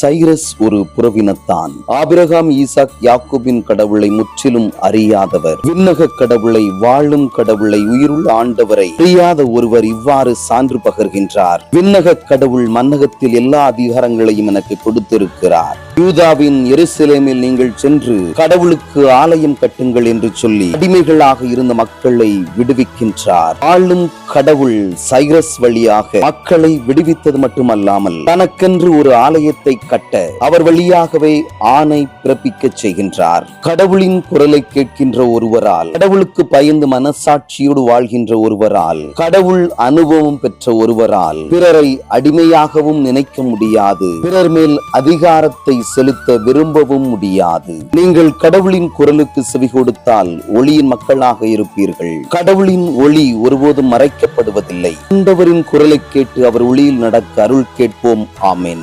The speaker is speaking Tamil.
சைரஸ் ஒரு புறவினத்தான். ஆபிரகாம் ஈசாக் யாக்கோபின் கடவுளை முற்றிலும் அறியாதவர். விண்ணக கடவுளை வாழும் கடவுளை உயிருள்ள ஆண்டவரை அறியாத ஒருவர் இவ்வாறு சான்று பகர்கின்றார். விண்ணக கடவுள் மன்னகத்தில் எல்லா அதிகாரங்களையும் எனக்கு கொடுத்திருக்கிறார். யூதாவின் எருசலேமில் நீங்கள் சென்று கடவுளுக்கு ஆலயம் கட்டுங்கள் என்று சொல்லி அடிமைகளாக இருந்த மக்களை விடுவிக்கின்றார். ஆளும் கடவுள் சைரஸ் வழியாக மக்களை விடுவித்தது மட்டுமல்லாமல் தனக்கென்று ஒரு ஆலயத்தை கட்ட அவர் வழியாகவே ஆணை பிறப்பிக்க செய்கின்றார். கடவுளின் குரலை கேட்கின்ற ஒருவரால் கடவுளுக்கு பயந்து மனசாட்சியோடு வாழ்கின்ற ஒருவரால் கடவுள் அனுபவம் பெற்ற ஒருவரால் பிறரை அடிமையாகவும் நினைக்க முடியாது. பிறர் மேல் அதிகாரத்தை செலுத்த விரும்பவும் முடியாது. நீங்கள் கடவுளின் குரலுக்கு செவி கொடுத்தால் ஒளியின் மக்களாக இருப்பீர்கள். கடவுளின் ஒளி ஒருபோதும் மறைக்கப்படுவதில்லை. ஆண்டவரின் குரலை கேட்டு அவர் ஒளியில் நடக்க அருள் கேட்போம். ஆமேன்.